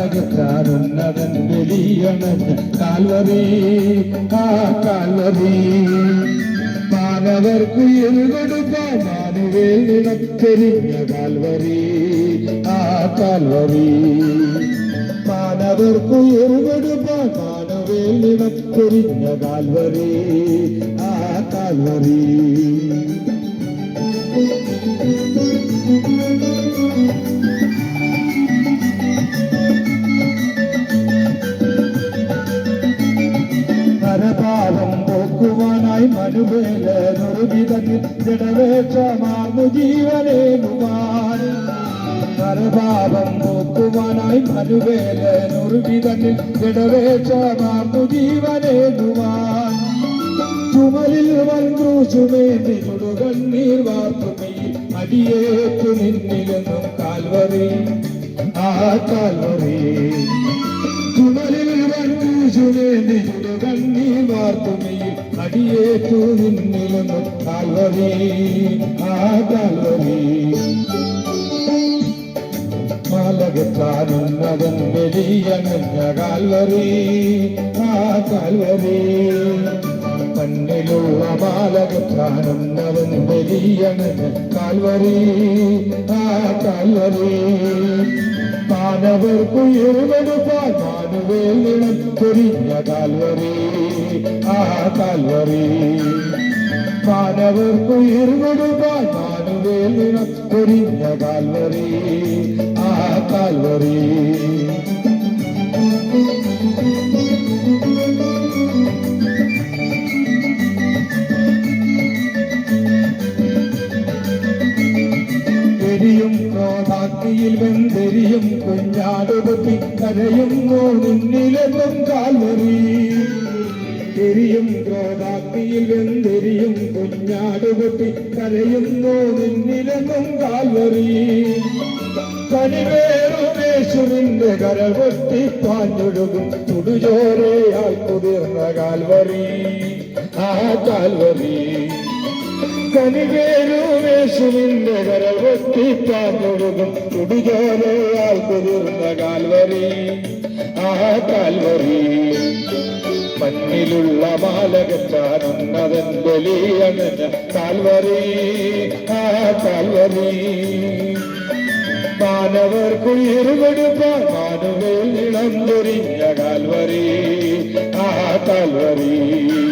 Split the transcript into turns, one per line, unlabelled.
മാലകത്താറുന്നതൻ വെളിയണഞ്ഞ കാൽവറി ആ കാൽവറി മാനവർക്ക് എഴുകൊടുക്കാൻ മാനുവേൽ നിണത്തെരിഞ്ഞ കാൽവറി ആ കാൽവറി മാനവർക്ക് എഴുകൊടുക്കാൻ മാനുവേൽ നിണത്തെരിഞ്ഞ കാൽവറി ആ കാൽവറി പോക്കുവാനായി മനുവേല നിർവിധത്തിൽ ജഡവേഷമാർന്നു ജീവനേകുവാൻ നരപാപം പോക്കുവാനായി മനുവേല നിർവിധത്തിൽ ജഡവേഷമാർന്നു ജീവനേകുവാൻ ചുമലിൽ വൻക്രൂശുമേന്തി ചുടുകണ്ണീർ വാർത്തുമയിൽ അടിയേറ്റു നിന്നിലെന്നും കാൽവറി ആ കാൽവറി. ചുമലിൽ വൻകൂശുവേണ്ടി കണ്ണീ വാർത്തുമയിൽ അടിയേറ്റു നിന്നിലൊന്ന് കാൽവരി ആ കാൽവരി മാലകത്താനുന്നതൻ വെളിയണഞ്ഞ കാൽവരി ആ കാൽവരി മണ്ണിലുള്ള മാലകത്താനുന്നതൻ വെളിയണഞ്ഞ കാൽവരി ആ കാൽവരി. മാനവർക്ക് എഴുപെടുപ്പാൻ മാനുവേലിണം പൊരിഞ്ഞ കാൽവറി ആ കാൽവറി മാനവർക്ക് എഴുപെടുപ്പാൻ മാനുവേലിണം പൊരിഞ്ഞ കാൽവറി ആ കാൽവറി ക്രോധാക്കിയിൽ വെന്തരിയും കുഞ്ഞാടുപത്തി കരയുന്നു നിന്നിലെന്നും കാൽവറി എരിയും ക്രോധാക്കിയിൽ വെന്തെരിയും കുഞ്ഞാടുപത്തി കരയുന്നു നിന്നിലെന്നും കാൽവറി കനിവേറുമേശുവിന്റെ കരവെട്ടി പാഞ്ഞൊഴുകും ചുടുചോരയാൽ കുതിർന്ന കാൽവറി. ആ കാൽവറി. കനികേരുവേശുവിന്റെ കരൽ വെട്ടിപ്പാഞ്ഞൊഴുകും തുടിജോലയാൽ കുതിർന്ന കാൽവരി. ആ കാൽവരി. മണ്ണിലുള്ള ബാലകത്താനുന്നതൻ ബലിയണഞ്ഞ കാൽവരി. ആ കാൽവരി. മാനവർക്ക് ഇരുകൊടുപ്പാൻ മാനുവേൽ ഇളം കാൽവരി. ആ കാൽവരി.